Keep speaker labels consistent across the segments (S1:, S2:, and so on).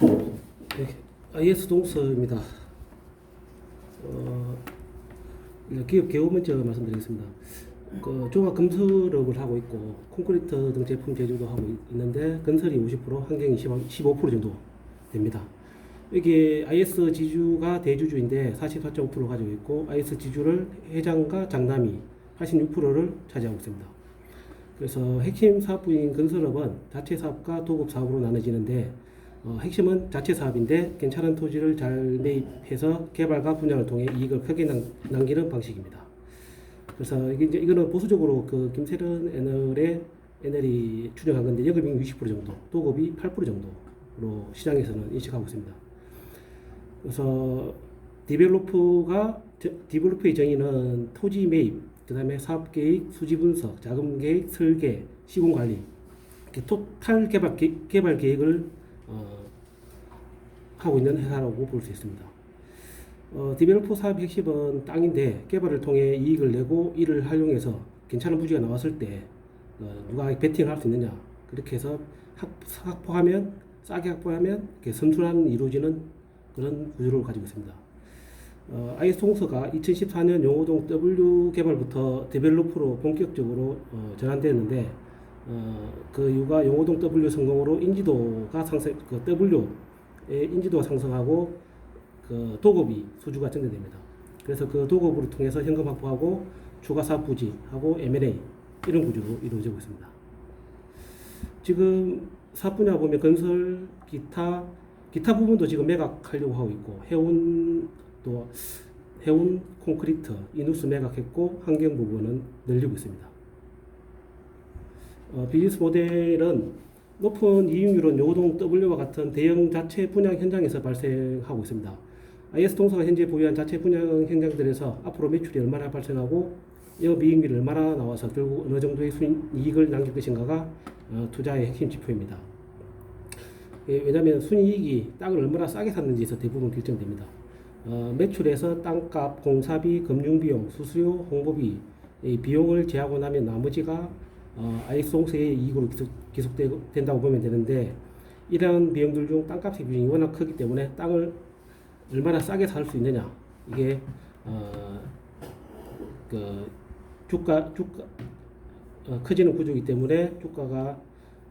S1: 네, IS 동서입니다. 어, 기업 개요 먼저 말씀드리겠습니다. 그 종합 건설업을 하고 있고 콘크리트 등 제품 제조도 하고 있- 있는데 건설이 50% 환경이 15% 정도 됩니다. 여기 IS 지주가 대주주인데 44.5% 가지고 있고 IS 지주를 회장과 장남이 86%를 차지하고 있습니다. 그래서 핵심 사업부인 건설업은 자체 사업과 도급 사업으로 나눠지는데 어, 핵심은 자체 사업인데 괜찮은 토지를 잘 매입해서 개발과 분양을 통해 이익을 크게 남, 남기는 방식입니다. 그래서 이게 이제 이거는 보수적으로 그 김세련 애널의 애널이 추정한 건데 여급이 60% 정도, 도급이 8% 정도로 시장에서는 인식하고 있습니다. 그래서 디벨로퍼가 저- 디벨로퍼의 정의는 토지 매입, 그다음에 사업 계획, 수지 분석, 자금 계획, 설계, 시공 관리, 토탈 개발 계, 개발 계획을 어, 하고 있는 회사라고 볼 수 있습니다. 어, 디벨로퍼 사업 핵심은 땅인데 개발을 통해 이익을 내고 이를 활용해서 괜찮은 부지가 나왔을 때 어, 누가 베팅을 할 수 있느냐 그렇게 해서 확, 확보하면 싸게 확보하면 이렇게 선순환 이루어지는 그런 구조를 가지고 있습니다. 어, IS 통서가 2014년 용호동 W 개발부터 디벨로퍼로 본격적으로 어, 전환되었는데 어, 그 이유가 용호동 W 성공으로 인지도가 상승, 그 W의 인지도가 상승하고 그 도급이 수주가 증대됩니다. 그래서 그 도급을 통해서 현금 확보하고 추가 사업 부지하고 M&A 이런 구조로 이루어지고 있습니다. 지금 사업 분야 보면 건설, 기타, 기타 부분도 지금 매각하려고 하고 있고 해운도 해운 콘크리트, 이누스 매각했고 환경 부분은 늘리고 있습니다. 어, 비즈니스 모델은 높은 이익률은 요동 W와 같은 대형 자체 분양 현장에서 발생하고 있습니다. IS 동서가 현재 보유한 자체 분양 현장들에서 앞으로 매출이 얼마나 발생하고 영업이익률이 얼마나 나와서 결국 어느 정도의 순이익을 남길 것인가가 어, 투자의 핵심 지표입니다. 예, 왜냐하면 순이익이 땅을 얼마나 싸게 샀는지에서 대부분 결정됩니다. 어, 매출에서 땅값, 공사비, 금융비용, 수수료, 홍보비 이 비용을 제하고 나면 나머지가 어, IS 동서의 이익으로 기속, 기속된다고 보면 되는데 이러한 비용들 중 땅값의 비용이 워낙 크기 때문에 땅을 얼마나 싸게 살 수 있느냐 이게 어, 그 주가 주가 어, 커지는 구조이기 때문에 주가가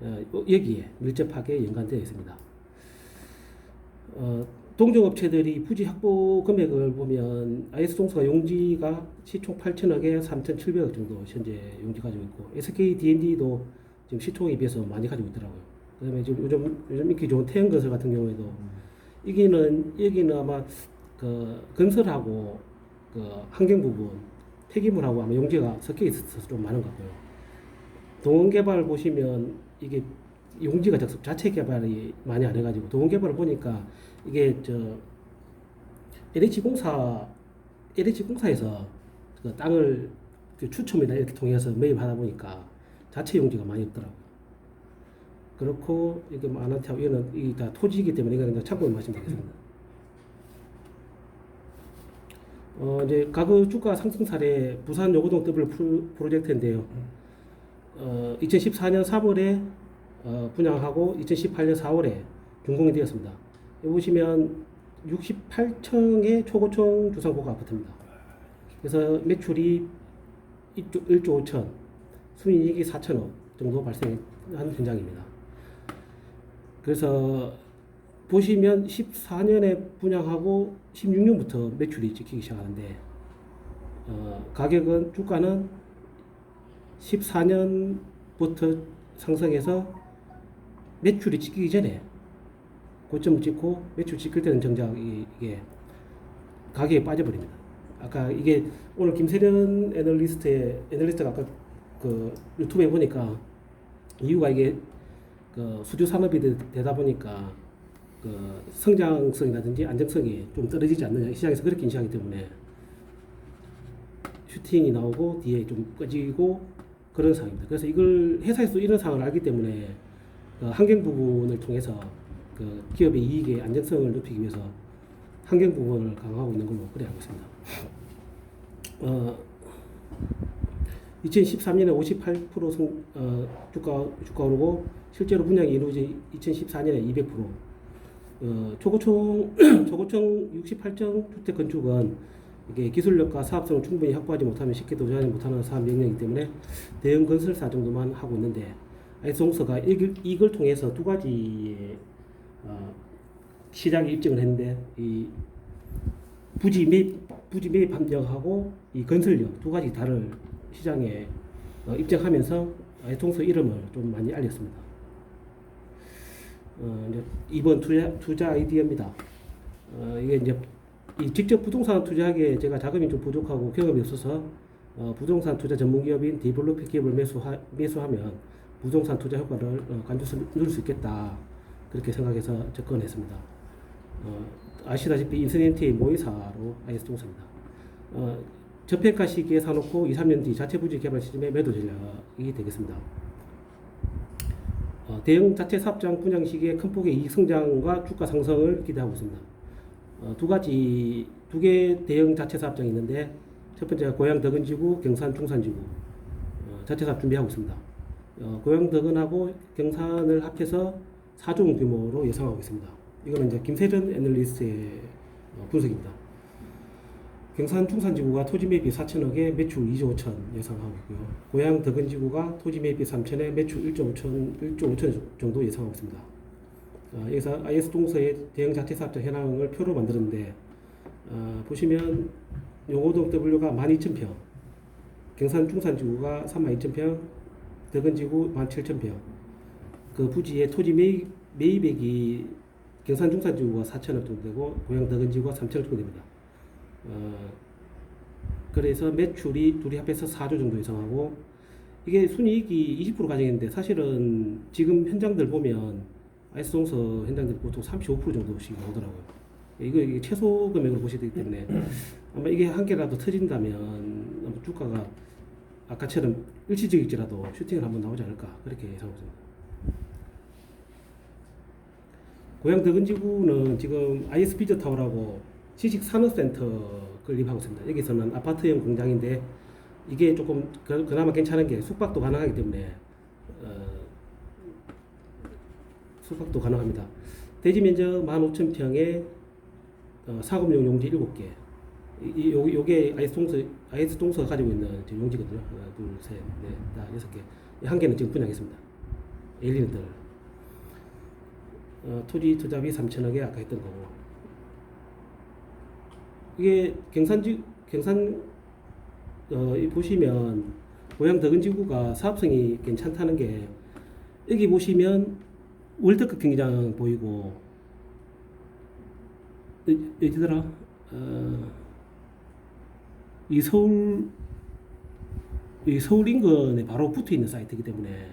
S1: 어, 여기에 밀접하게 연관되어 있습니다. 어, 동종업체들이 부지 확보 금액을 보면 IS 동서가 용지가 시총 8천억에 3,700억 정도 현재 용지 가지고 있고 SK D&D도 지금 시총에 비해서 많이 가지고 있더라고요. 그다음에 지금 요즘 요즘 인기 좋은 태양건설 같은 경우에도 여기는 여기는 아마 그 건설하고 그 환경 부분 폐기물하고 아마 용지가 섞여 있어서 좀 많은 것 같고요. 동원 개발 보시면 이게 용지가 자- 자체 개발이 많이 안 해가지고 동원 개발을 보니까 이게 저 LH 공사 LH 공사에서 그 땅을 그 추첨이나 이렇게 통해서 매입하다 보니까 자체 용지가 많이 없더라고요. 그렇고 이게 뭐 아나타고 이거는 이게 다 토지이기 때문에 이거는 그냥 참고만 말씀드리겠습니다. 어 이제 가구 주가 상승 사례 부산 요고동 더블 프로- 프로젝트인데요. 어 2014년 3월에 어, 분양하고 2018년 4월에 준공이 되었습니다. 보시면 68층의 초고층 주상고가 아파트입니다. 그래서 매출이 1조, 1조 5천, 순이익이 4천억 정도 발생한 현장입니다. 그래서 보시면 14년에 분양하고 16년부터 매출이 찍히기 시작하는데 어, 가격은 주가는 14년부터 상승해서 매출이 찍히기 전에 고점을 찍고 매출 찍힐 때는 정작 이- 이게 가격에 빠져버립니다. 아까 이게 오늘 김세련 애널리스트의 애널리스트가 아까 그 유튜브에 보니까 이유가 이게 그 수주 산업이 되, 되다 보니까 그 성장성이라든지 안정성이 좀 떨어지지 않느냐 시장에서 그렇게 인식하기 때문에 슈팅이 나오고 뒤에 좀 꺼지고 그런 상황입니다. 그래서 이걸 회사에서 이런 상황을 알기 때문에 그 환경 부분을 통해서 그 기업의 이익의 안정성을 높이기 위해서 환경 부분을 강화하고 있는 걸로 그래 알고 있습니다. 어, 2013년에 58% 성, 어, 주가 주가 오르고 실제로 분양이 이루어진 2014년에 200%. 어, 초고층 초고층 68정 주택 건축은 이게 기술력과 사업성을 충분히 확보하지 못하면 쉽게 도전하지 못하는 사업 영역이기 때문에 대형 건설사 정도만 하고 있는데 이걸, 이걸 통해서 두 가지의 어, 시장에 입증을 했는데 이 부지 매입 부지 매입 함정하고 이 건설력 두 가지 다를 시장에 어, 입증하면서 동서 이름을 좀 많이 알렸습니다. 어, 이제 이번 투자 투자 아이디어입니다. 어, 이게 이제 이 직접 부동산 투자하기에 제가 자금이 좀 부족하고 경험이 없어서 어, 부동산 투자 전문 기업인 디벨로피 기업을 매수하, 매수하면 부동산 투자 효과를 어, 간접적으로 누릴 수 있겠다 그렇게 생각해서 접근했습니다. 어, 아시다시피 인센티의 모의사로 IS 동사입니다. 어, 저평가 시기에 사놓고 2, 3년 뒤 자체 부지 개발 시점에 매도 전략이 되겠습니다. 어, 대형 자체 사업장 분양 시기에 큰 폭의 이익 성장과 주가 상승을 기대하고 있습니다. 어, 두 가지 두 개 대형 자체 사업장이 있는데 첫 번째가 고양 덕은지구, 경산 중산지구 어, 자체 사업 준비하고 있습니다. 어, 고양 덕은하고 경산을 합해서 4조 원 규모로 예상하고 있습니다. 이거는 이제 김세전 애널리스트의 어, 분석입니다. 경산 중산지구가 토지 매입이 4천억에 매출 2조 5천 예상하고 있고요. 고양 덕은지구가 토지 매입이 3천에 매출 1조 5천 1조 5천 정도 예상하고 있습니다. 어, 여기서 IS 동서의 대형 자체 사업자 현황을 표로 만들었는데 어, 보시면 용호동 W가 12,000평, 경산 중산지구가 32,000평, 덕은지구 17,000평. 그 부지의 토지 매입, 매입액이 경산 중산지구가 4천억 정도 되고 고양 덕은지구가 3천억 정도 됩니다. 어, 그래서 매출이 둘이 합해서 4조 정도 예상하고 이게 순이익이 20% 가정인데 사실은 지금 현장들 보면 아이스 동서 현장들 보통 35% 정도씩 나오더라고요. 이거 이게 최소 금액으로 되기 때문에 아마 이게 한 개라도 터진다면 주가가 아까처럼 일시적일지라도 슈팅을 한번 나오지 않을까 그렇게 예상하고 있습니다. 고양 덕은지구는 지금 IS 비저 타워라고 지식 산업센터 건립하고 있습니다. 여기서는 아파트형 공장인데 이게 조금 그, 그나마 괜찮은 게 숙박도 가능하기 때문에 어, 숙박도 가능합니다. 대지 면적 15,000평에 어, 사업용 용지 7개. 이, 이 요, 요게 아이스 동서 아이스 동서가 가지고 있는 용지거든요. 하나, 둘, 셋, 넷, 다 여섯 개. 한 개는 지금 분양했습니다. 엘리는 들. 어, 토지 투자비 3천억에 아까 했던 거고. 이게 경산지 경산 어, 이 보시면 고향 덕은지구가 사업성이 괜찮다는 게 여기 보시면 월드컵 경기장 보이고 어, 어디더라? 어, 이 서울 이 서울 인근에 바로 붙어 있는 사이트이기 때문에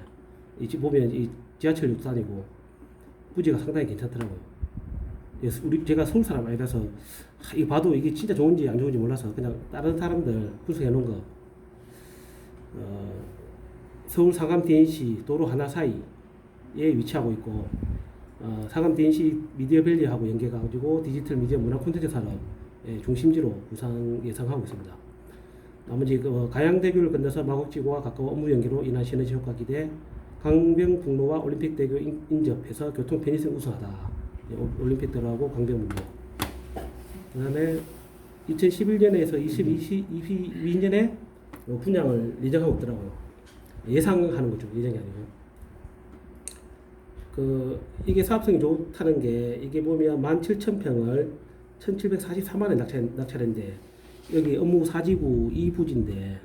S1: 이집 보면 이 지하철역도 다니고 부지가 상당히 괜찮더라고요. 그래서 우리 제가 서울 사람 아니라서 하, 이거 봐도 이게 진짜 좋은지 안 좋은지 몰라서 그냥 다른 사람들 분석해 놓은 거. 어, 서울 상암 DNC 도로 하나 사이에 위치하고 있고 어, 상암 DNC 미디어밸리하고 연계가지고 디지털 미디어 문화 콘텐츠 산업의 중심지로 구상 예상하고 있습니다. 나머지 그 어, 가양대교를 건너서 마곡지구와 가까운 업무 연계로 인한 시너지 효과 기대 강변북로와 올림픽대교 인- 인접해서 교통 편의성 우수하다. 예, 올- 올림픽대로하고 강변북로. 그 다음에 2011년에서 2022년에 어, 분양을 예정하고 있더라고요. 예상하는 거죠. 예정이 아니고. 그 이게 사업성이 좋다는 게 이게 보면 17,000평을 1,743만 원에 낙찰 낙찰했는데 여기 업무 사지구 2부지인데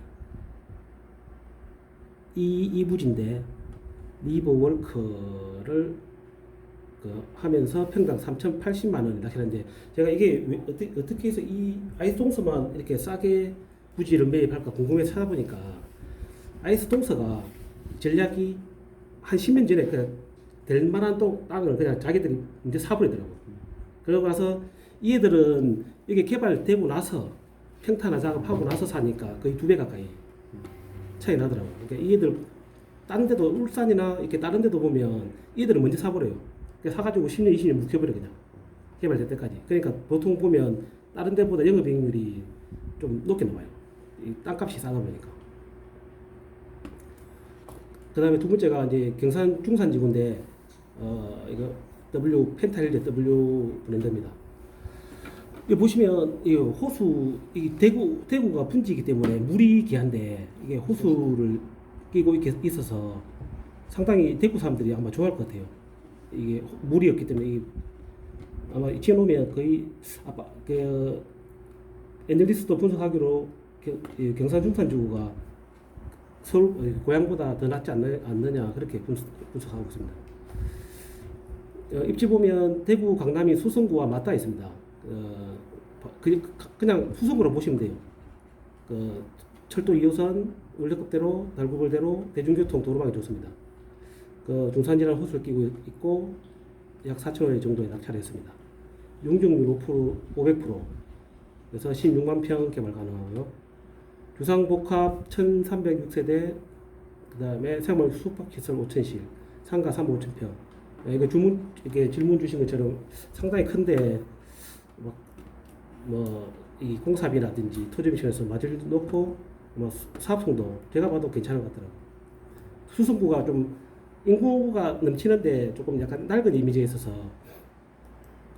S1: 이 2부지인데 리버 월커를 그 하면서 평당 3,080만 원에 낙찰했는데 제가 이게 왜, 어떻게, 어떻게 해서 이 아이스 동서만 이렇게 싸게 부지를 매입할까 궁금해서 찾아보니까 아이스 동서가 전략이 한 10년 전에 그냥 될 만한 또 땅을 그냥 자기들이 이제 사버리더라고. 그러고 나서 이 애들은 이게 개발되고 나서 평탄화 작업하고 나서 사니까 거의 두 배 가까이 차이 나더라고. 그러니까 이 애들 딴 데도 울산이나 이렇게 다른 데도 보면 이 애들은 먼저 사버려요. 사가지고 10년, 20년 묵혀버려 그냥 개발될 때까지. 그러니까 보통 보면 다른 데보다 영업 이익률이 좀 높게 나와요. 이 땅값이 싸다 보니까. 그 다음에 두 번째가 이제 경산 중산 지구인데 어 이거 W 펜타일제 W 브랜드입니다. 여기 보시면 이 호수 이 대구 대구가 분지이기 때문에 물이 귀한데 이게 호수를 끼고 있어서 상당히 대구 사람들이 아마 좋아할 것 같아요. 이게 호- 물이었기 때문에 이 아마 지어놓으면 거의 아빠 그 애널리스트도 분석하기로 경산 중산주가 서울 어, 고향보다 더 낫지 않느, 않느냐 그렇게 분석, 분석 하고 있습니다. 어, 입지 보면 대구 강남이 수성구와 맞닿아 있습니다. 어, 그, 그냥 수성구로 보시면 돼요. 그 철도 2호선, 원래급대로, 달구벌대로, 대중교통 도로망이 좋습니다. 그 중산지랑 호수를 끼고 있고 약 4천 원 정도에 낙찰했습니다. 용적률 5%, 500%, 그래서 16만 평 개발 가능하고요. 주상복합 1,306세대, 그 다음에 생활 숙박시설 5천실, 상가 3, 5천 평. 네, 이거 주문 이게 질문 주신 것처럼 상당히 큰데 뭐이 공사비라든지 토지 미션에서 맞을 놓고 뭐 사업성도 제가 봐도 괜찮은 것 같더라고요. 수성구가 좀 인구가 넘치는데 조금 약간 낡은 이미지가 있어서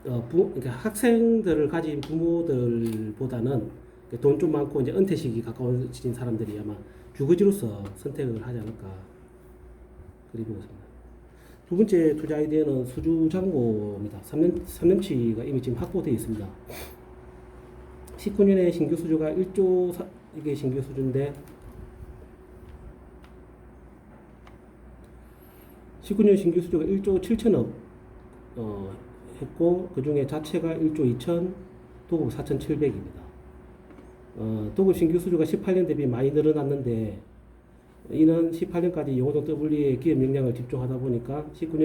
S1: 어, 부, 그러니까 학생들을 가진 부모들보다는 돈 좀 많고 이제 은퇴 시기 가까워진 사람들이 아마 주거지로서 선택을 하지 않을까 그리 보고 있습니다. 두 번째 투자 아이디어는 수주 잔고입니다. 3년, 3년치가 이미 지금 확보되어 있습니다. 19년에 신규 수주가 1조, 사, 이게 신규 수주인데 19년 신규 수주가 1조 7천억 어, 했고 그 중에 자체가 1조 2천, 도급 4,700입니다. 어, 도급 신규 수주가 18년 대비 많이 늘어났는데 이는 18년까지 영호동 W의 기업 역량을 집중하다 보니까 19년